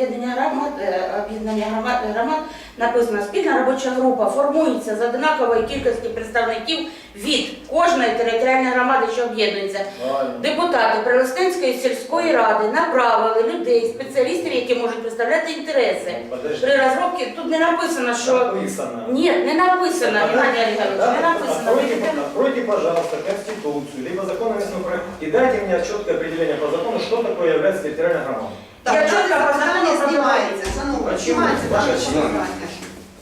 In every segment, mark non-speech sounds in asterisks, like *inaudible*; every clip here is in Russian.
Об'єднання громад, е, об'єднання громад, громад написано спільна робоча група формується з однакової кількості представників від кожної територіальної громади, що об'єднується. Депутати Прилистинської сільської ради направили людей, спеціалістів, які можуть представляти інтереси. При розробці тут не написано, що Написано. ні, не написано, Геннадій Олегович, не написано. Откройте, пожалуйста, Конституцию, либо закон о местном и дайте мне четкое определение по закону, что такое является территориальной громадой. Я Так, чітко це по закону питання знімається, проговорила. шановні, Почему? знімається Ваше ваше члени. питання.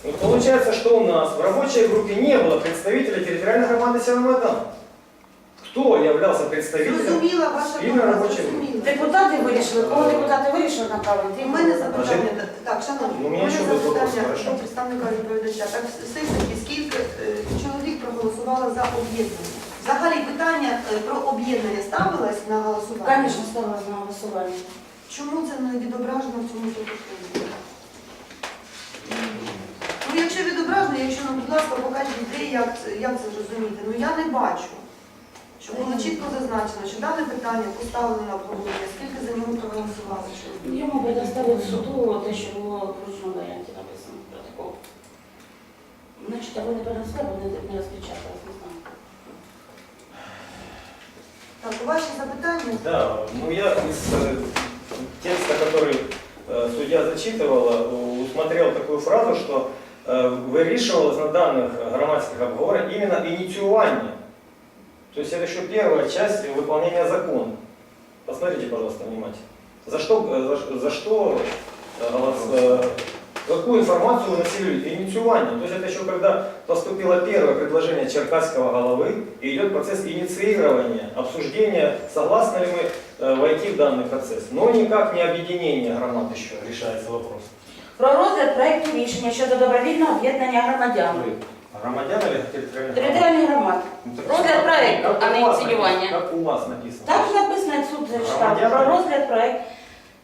Вот получается, что у нас в рабочей группе не было представителя территориальной громады Северомайдана. Кто являлся представителем? Зрозуміла ваша Спільна думка, робоча зрозуміла. Депутати вирішили, кого депутати вирішили направити? У мене запитання, так, шановні, Ну, у мені мене ще буде вопрос, запитання хорошо. до представника відповідача. Так, все ж таки, скільки е, чоловік проголосувало за об'єднання? Взагалі питання е, про об'єднання ставилось на голосування? Звісно, ставила на голосування. Чому це не відображено в цьому протоколі? Ну, якщо відображено, якщо, ну, будь ласка, покажіть, де, як це, як це зрозуміти. Ну, я не бачу. Щоб було чітко зазначено, що дане питання поставлено на обговорення, скільки за нього проголосували чоловік. Йому би доставити в суду те, що було в ручному варіанті написано протокол. Значить, або не перенесли, або не, не розпечаталось, не знаю. Так, ваші запитання? Да, ну я из э, текста, который э, судья зачитывала, усмотрел такую фразу, что э, вирішувалось на данных громадских обговорах именно инициирование. То есть это еще первая часть выполнения закона. Посмотрите, пожалуйста, внимательно. За что, э, за, за что голос- какую информацию выносили инициирование? То есть это еще когда поступило первое предложение Черкасского головы, и идет процесс инициирования, обсуждения, согласны ли мы э, войти в данный процесс. Но никак не объединение громад еще решается вопрос. Про розгляд проекту рішення щодо добровільного об'єднання громадян. Громадян или территориальных громад? Територіальних громад. Ну, так Розгляд как- проекту, как а не у вас инициирование. написано, Как у вас написано. Так написано, як суд зачитав. Громадян? Про розгляд проект.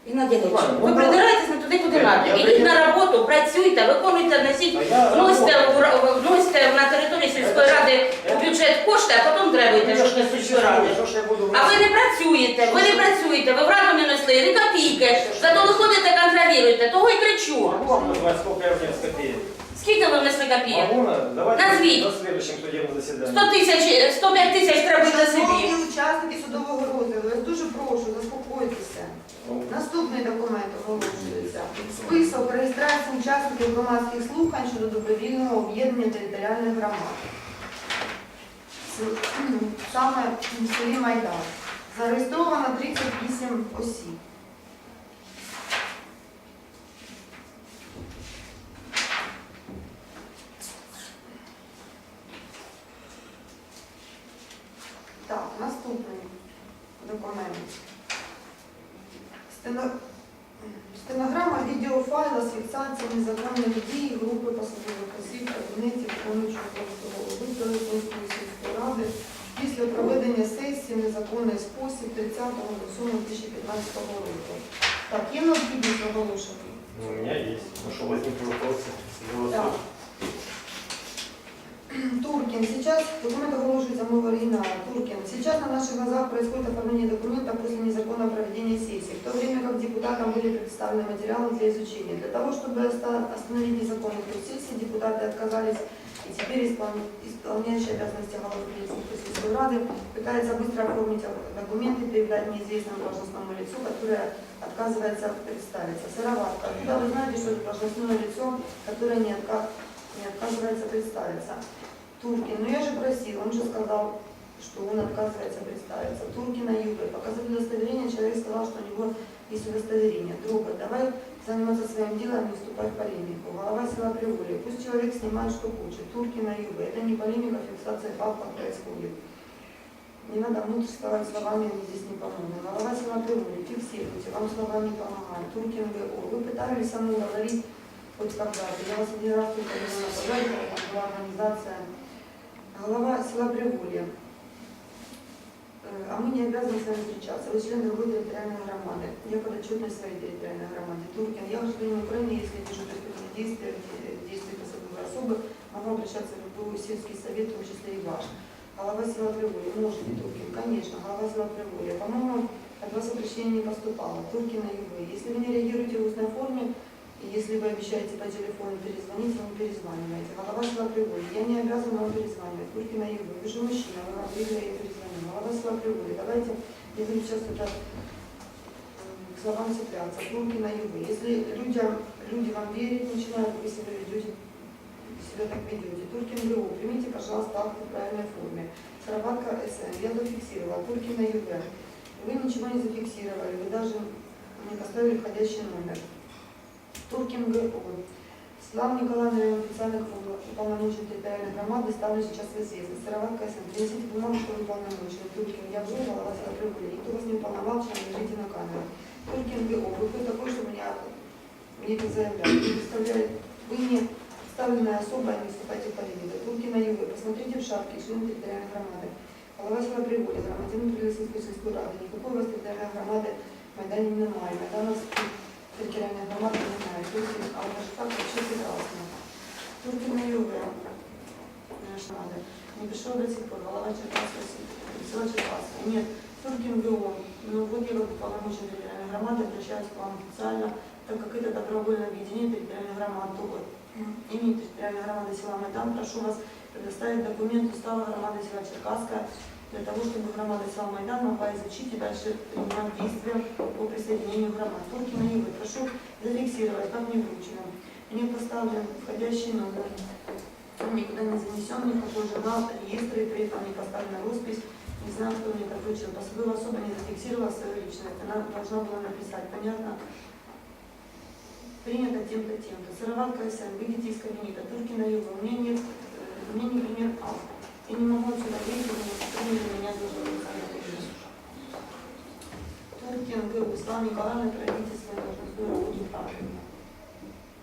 Геннадій Ладно, ви ну, придираєтесь не туди, куди треба. Ідіть на роботу, працюйте, виконуйте, несіть, А я вносьте, работаю. в- вносьте на території сільської ради у бюджет кошти, а потім требуйте, що до сільської ради. А ви не працюєте, ви не працюєте, ви в раду не несли, ні копійки. Зато ви ходите, контролюєте, того і кричу. Скільки ви внесли копійок? Назвіть. на следующем судебном заседании. 100 тисяч, 105 тисяч треба для собі. Шановні учасники судового розгляду, я дуже прошу, заспокойтеся. Ну, Наступний документ оголошується. Список реєстрації учасників громадських слухань щодо добровільного об'єднання територіальних громад. Саме в селі Майдан. Зареєстровано 38 осіб. Так, наступний документ. Стено... Стенограма відеофайла з фіксацією незаконних дій групи посадових осіб кабінетів виконуючого виборів голови сільської ради після проведення сесії незаконний спосіб 30 суму 2015 року. Так, є необхідність оголошення? Ну, у мене є. Ну что, возникли вопросы? Туркин, сейчас, документ оголошуется мой оригинал. Туркин, сейчас на наших глазах происходит оформление документа после незаконного проведения сессии, в то время как депутатам были представлены материалы для изучения. Для того, чтобы оста- остановить незаконный ход сессии, депутаты отказались и теперь исполн- исполняющий обязанности главы Сельской Рады пытается быстро оформить документы, передать неизвестному должностному лицу, которое отказывается представиться. Сыроватка. Откуда вы знаете, что это должностное лицо, которое не отказывается представиться? Туркин, ну я же просил, он же сказал, что он отказывается представиться. Туркина Юга, показать удостоверение, человек сказал, что у него есть удостоверение. Друга, давай заниматься своим делом, не вступать в полемику. Голова села Приволье, пусть человек снимает, что хочет. Туркина Юга, это не полемика, фиксация фактов происходит. Не надо вставать словами, мы здесь не поможем. Голова села Приволье, фиксируйте, вам слова не помогают. Туркин ГО, вы пытались со мной говорить хоть когда-то. Я вас один раз только на пожаре, когда была организация Глава села Приволье. Э, А мы не обязаны с вами встречаться. Вы член другой территориальной громады. Я подотчетный своей территориальной громаде. Туркин, я гражданин Украины, если вижу преступные действия, де- действия посадовой особы, могу обращаться в любой сельский совет, в том числе и ваш. Голова села Приволье. Можете, Туркин, конечно, голова села Приволье. По-моему, от вас обращение не поступало. Туркина ЮВ. Если вы не реагируете в устной форме, и если вы обещаете по телефону перезвонить, не перезваниваете. Голова села приводит. Я не обязана вам перезванивать. Туркина ЮВ. Вы же мужчина, вы вам я перезвоню. Голова села приводит. Давайте не будем сейчас это м, к словам цепляться. Туркина ЮВ. Если людям, люди вам верят, начинают, вы себя ведете, себя так ведете. Туркин ГУ. Примите, пожалуйста, акт в правильной форме. Сарабатка СН. Я зафиксировала. Туркина ЮВ. Вы ничего не зафиксировали, вы даже не поставили входящий номер. Туркин ГО. Слава Николаевна, официальных уполномоченных территориальных громад доставлю сейчас в известность. Сыроватка СН. Принесите бумагу, что вы уполномочены. Туркин, я голова себя прибыли. Никто вас не уполномочен, лежите на камеру. Туркин ГО. Вы кто такой, что меня мне это заявляют? Вы представляете, вы не ставленная особа, не вступайте в политику. Туркина ЮВ. Посмотрите в шапке, член территориальной громады. Голова села приводит, громадянин Прилесинской сельской рады. Никакой у вас территориальной громады Майдане немає. Майдан у нас территориальная громада немає. Туркин, а у нас так вообще прекрасно. Туркина ЮВ. Наш надо. Не пришел до сих пор. Голова Черкасского села Черкасского. Нет. Туркин вот я как полномочия территориальной громады обращаюсь к вам официально, так как это добровольное объединение территориальных громад. То вот имени территориальной громады села Майдан прошу вас предоставить документ устава громады села Черкасская для того, чтобы громада села Майдан могла изучить и дальше принимать действия по присоединению громад. Туркина Юрий, прошу зафиксировать, как мне вручено. Мне поставлен входящий номер, он никуда не занесен, никакой журнал, реестр, и при этом не поставлена роспись. Не знаю, кто мне так вручил. Посадовая особо не зафиксировала свою личность. Она должна была написать, понятно? Принято тем-то, тем-то. Сыроватка СМ, выйдите из кабинета. Туркина Юга, у меня нет, э, у меня не пример А. Я не могу отсюда выйти, потому что приняли меня должен быть Туркин ГУ, Слава Николаевна, пройдите свою должностную работу правильно.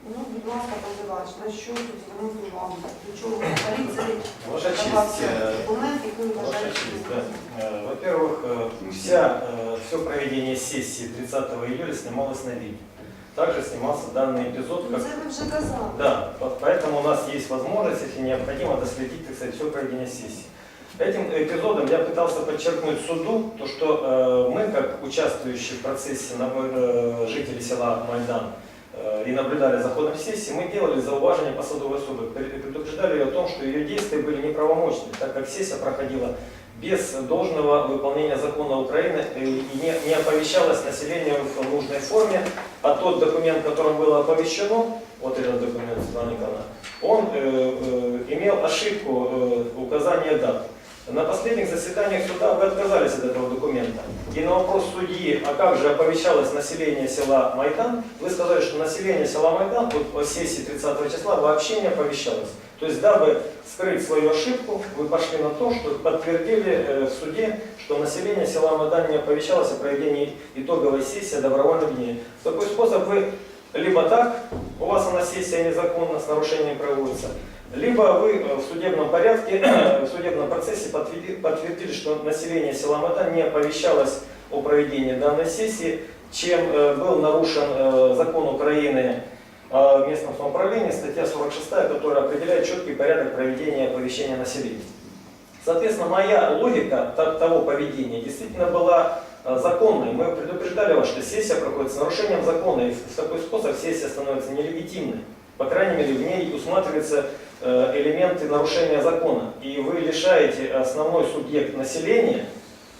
Ну, будь ласка, позивач, на що тут звернути увагу? До чого поліції Ваша честь, давався э, документ, який Ваша вважаєте честь, да. Э, Во-первых, э, вся, все проведение сессии 30 июля снималось на видео. Также снимался данный эпизод, Ну, как. Да, по- поэтому у нас есть возможность, если необходимо, доследить, так сказать, все проведение сессии. Этим эпизодом я пытался подчеркнуть суду, то, что э, мы, как участвующие в процессе э, жители села Майдан, э, и наблюдали за ходом сессии, мы делали зауважение посадовой Пре- предупреждали ее о том, что ее действия были неправомочны, так как сессия проходила без должного выполнения закона Украины э, и не, не оповещалось населению в нужной форме, а тот документ, которым было оповещено, вот этот документ Светлана Николаевна, он э, э, имел ошибку э, указания дат. На последних заседаниях суда вы отказались от этого документа. И на вопрос судьи, а как же оповещалось население села Майдан, вы сказали, что население села Майдан по сессии 30 числа вообще не оповещалось. То есть, дабы скрыть свою ошибку, вы пошли на то, что подтвердили э, в суде, что население села Майдан не оповещалось о проведении итоговой сессии о добровольном дне. В такой способ вы либо так, у вас она сессия незаконна, с нарушением проводится, либо вы э, в судебном порядке, *clears throat* в судебном процессе подтверди- подтвердили, что население села Майдан не оповещалось о проведении данной сессии, чем э, был нарушен э, закон Украины о местном самоуправлении, статья 46, которая определяет четкий порядок проведения оповещения населения. Соответственно, моя логика того поведения действительно была э, законной. Мы предупреждали вас, что сессия проходит с нарушением закона, и в такой способ сессия становится нелегитимной. По крайней мере, в ней усматриваются э, элементы нарушения закона. И вы лишаете основной субъект населения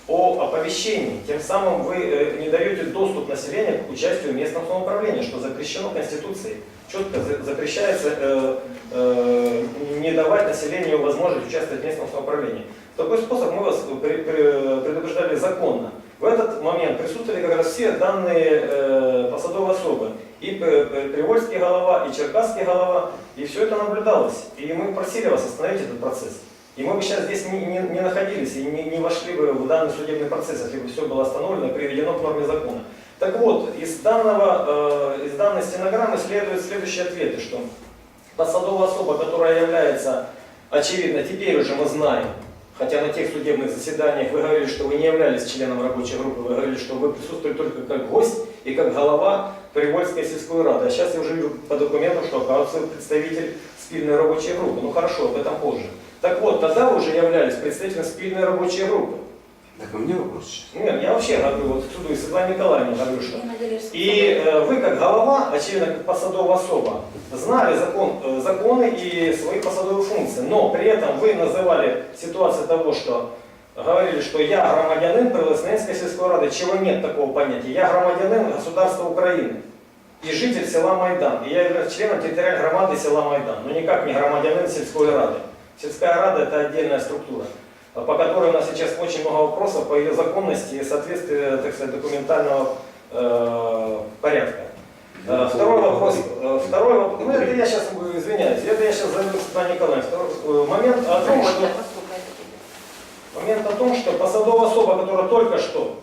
о оповещении. Тем самым вы э, не даете доступ населения к участию в местном самоуправлении, что запрещено Конституцией. Четко за- запрещается э, э, не давать населению возможность участвовать в местном самоуправлении. Такой способ мы вас пре- пре- предупреждали законно. В этот момент присутствовали как раз все данные э, посадовые особы. И Привольский голова, и Черкасский голова. И все это наблюдалось. И мы просили вас остановить этот процесс. И мы бы сейчас здесь не, не- не находились и не, не вошли бы в данный судебный процесс, если бы все было остановлено приведено к норме закона. Так вот, из, данного, э, из данной стенограммы следуют следующие ответы, что посадовая особа, которая является, очевидно, теперь уже мы знаем, хотя на тех судебных заседаниях вы говорили, что вы не являлись членом рабочей группы, вы говорили, что вы присутствовали только как гость и как голова Привольской сельской рады. А сейчас я уже вижу по документам, что оказывается представитель спильной рабочей группы. Ну хорошо, об этом позже. Так вот, тогда вы уже являлись представителем спильной рабочей группы. Так, у меня вопрос сейчас. Нет, я вообще говорю, вот суду и Светлане Николаевне говорю, что И э, вы, как голова, очевидно, как посадовая особа, знали закон, э, законы и свои посадовые функции, но при этом вы называли ситуацию того, что говорили, что я громадянин Прилесненской сельской рады, чего нет такого понятия. Я громадянин государства Украины и житель села Майдан. И я являюсь членом территориальной громады села Майдан, но никак не громадянин сельской рады. Сельская рада это отдельная структура, по которой у нас сейчас очень много вопросов по ее законности и соответствии, так сказать, документального э, порядка. Э, Второй вопрос. э, Второй вопрос. Ну, это я сейчас извиняюсь. Это я сейчас займусь Светлане Николаевне. Второй, э, момент о том, что послухайте тебе. Момент о том, что посадовая особа, которая только что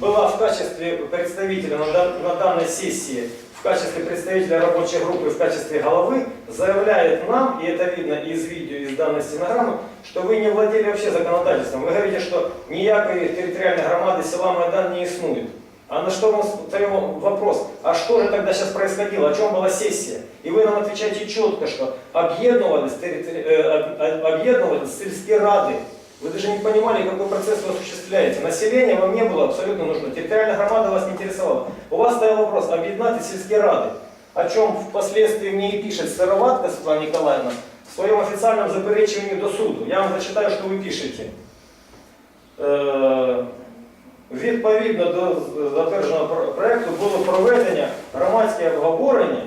была в качестве представителя на, на данной сессии, в качестве представителя рабочей группы, в качестве головы, заявляет нам, и это видно из видео, из данной стенограммы, что вы не владели вообще законодательством. Вы говорите, что ніякої территориальной громады села Майдан не иснует. А на что мы задаем вопрос, а что же тогда сейчас происходило, о чем была сессия? И вы нам отвечаете четко, что объединывались, территори- э, об- об- объединывались сельские рады. Вы даже не понимали, какой процесс вы осуществляете. Население вам не было абсолютно нужно. Территориальная громада вас не интересовала. У вас стоял вопрос, объединять сельские рады. О чем впоследствии мне и пишет Сыроватка Светлана Николаевна в своем официальном заперечивании до суду. Я вам зачитаю, что вы пишете. Е, Відповідно до затвердженого про- проекту було проведення громадське обговорення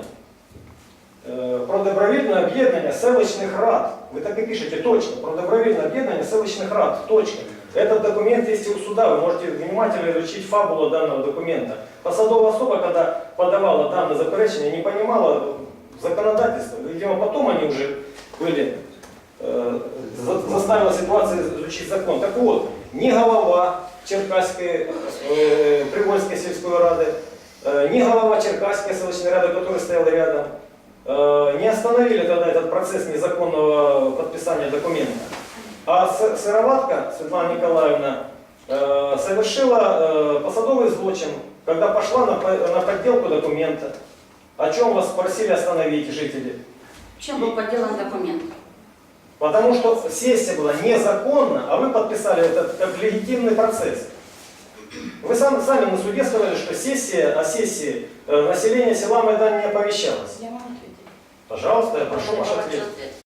про добровільне об'єднання селищних рад. Ви так і пишете, точно, про добровільне об'єднання селищних рад, точно. Этот документ есть и у суда, вы можете внимательно изучить фабулу данного документа. Посадовая особа, когда подавала данное заперечение, не понимала законодательства. Видимо, потом они уже были, э, за- заставила ситуацию изучить закон. Так вот, ни голова Черкасской, э, Привольской сельской рады, э, ни голова Черкасской селищной рады, который стоял рядом, э, не остановили тогда этот процесс незаконного подписания документа. А Сыроватка Светлана Николаевна э, совершила э, посадовый злочин, когда пошла на, по- на подделку документа, о чем вас просили остановить жители. Чим був поділен документ? Потому что сессия была незаконна, а вы подписали этот как легитимный процесс. Вы сами, сами на суде сказали, что сессия, о сессии э, населения села Майдан не оповещалось. Я вам ответила. Пожалуйста, я прошу ваш ответ.